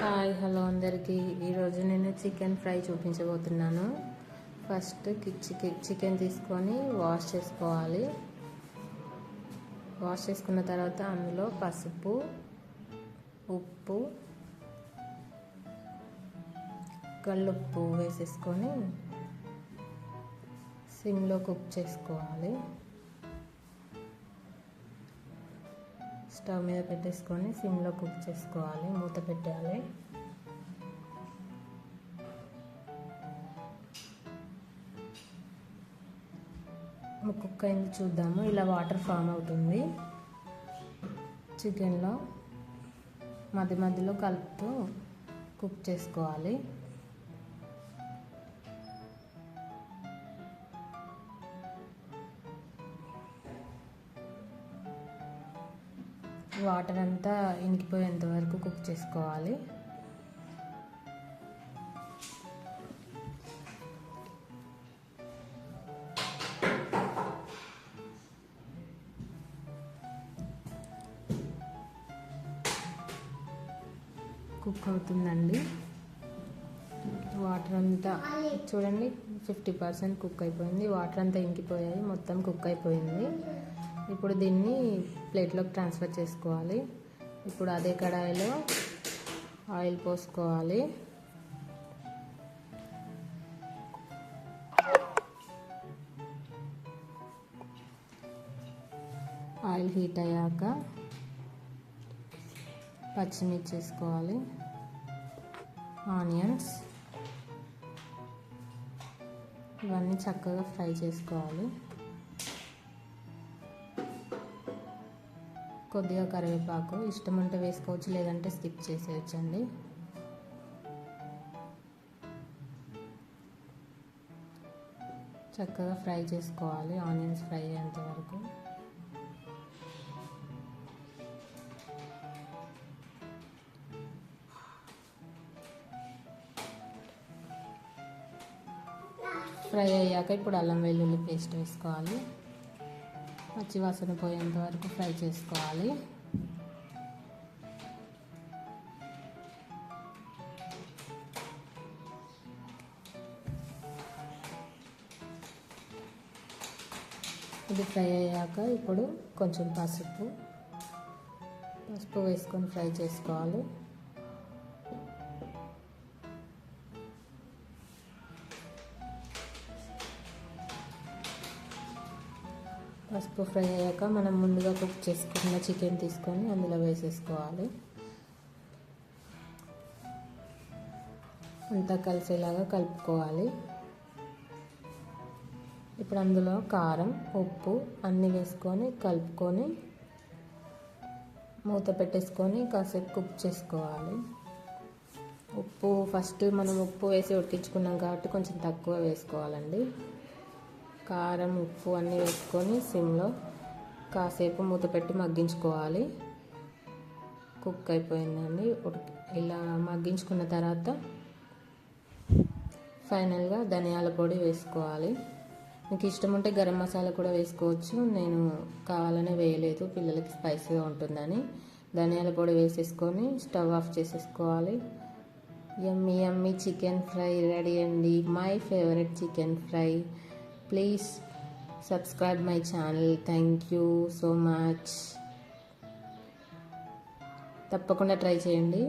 Hi hello అందరికీ. ఈరోజు నేను చికెన్ ఫ్రై చూపించబోతున్నాను. ఫస్ట్ చికెన్ చికెన్ తీసుకొని వాష్ చేసుకోవాలి. వాష్ చేసుకున్న తర్వాత అందులో పసుపు ఉప్పు కళ్ళుప్పు వేసేసుకొని సిమ్లో కుక్ చేసుకోవాలి. స్టవ్ మీద పెట్టేసుకొని సిమ్లో కుక్ చేసుకోవాలి మూత పెట్టాలి కుక్ అయింది చూద్దాము. ఇలా వాటర్ ఫామ్ అవుతుంది. చికెన్లో మధ్య మధ్యలో కలుపుతూ కుక్ చేసుకోవాలి. వాటర్ అంతా ఇంకిపోయేంత వరకు కుక్ చేసుకోవాలి. కుక్ అవుతుందండి. వాటర్ అంతా చూడండి ఫిఫ్టీ పర్సెంట్ కుక్ అయిపోయింది. వాటర్ అంతా ఇంకిపోయాయి మొత్తం కుక్ అయిపోయింది. ఇప్పుడు దీన్ని ప్లేట్లోకి ట్రాన్స్ఫర్ చేసుకోవాలి. ఇప్పుడు అదే కడాయిలో ఆయిల్ పోసుకోవాలి. ఆయిల్ హీట్ అయ్యాక పచ్చిమిర్చి వేసుకోవాలి. ఆనియన్స్ ఇవన్నీ చక్కగా ఫ్రై చేసుకోవాలి. కొద్దిగా కరివేపాకు ఇష్టం ఉంటే వేసుకోవచ్చు లేదంటే స్కిప్ చేసేయచ్చండి. చక్కగా ఫ్రై చేసుకోవాలి ఆనియన్స్ ఫ్రై అయ్యేంత వరకు. ఫ్రై అయ్యాక ఇప్పుడు అల్లం వెల్లుల్లి పేస్ట్ వేసుకోవాలి. పచ్చి వాసన పోయేంత వరకు ఫ్రై చేసుకోవాలి. ఇది ఫ్రై అయ్యాక ఇప్పుడు కొంచెం పసుపు. పసుపు వేసుకొని ఫ్రై చేసుకోవాలి. పసుపు ఫ్రై అయ్యాక మనం ముందుగా కుక్ చేసుకున్న చికెన్ తీసుకొని అందులో వేసేసుకోవాలి. అంతా కలిసేలాగా కలుపుకోవాలి. ఇప్పుడు అందులో కారం ఉప్పు అన్నీ వేసుకొని కలుపుకొని మూత పెట్టేసుకొని కాసేపు కుక్ చేసుకోవాలి. ఉప్పు ఫస్ట్ మనం ఉప్పు వేసి ఉడికించుకున్నాం కాబట్టి కొంచెం తక్కువ వేసుకోవాలండి. కారం ఉప్పు అన్నీ వేసుకొని సిమ్లో కాసేపు మూత పెట్టి మగ్గించుకోవాలి. కుక్ అయిపోయిందండి. ఇలా మగ్గించుకున్న తర్వాత ఫైనల్గా ధనియాల పొడి వేసుకోవాలి. మీకు ఇష్టం ఉంటే గరం మసాలా కూడా వేసుకోవచ్చు. నేను కావాలనే వేయలేదు. పిల్లలకి స్పైసీగా ఉంటుందని. ధనియాల పొడి వేసేసుకొని స్టవ్ ఆఫ్ చేసేసుకోవాలి. Yummy yummy chicken fry ready అండి. My favourite chicken fry. Please subscribe my channel thank you so much తప్పకుండా ట్రై చేయండి.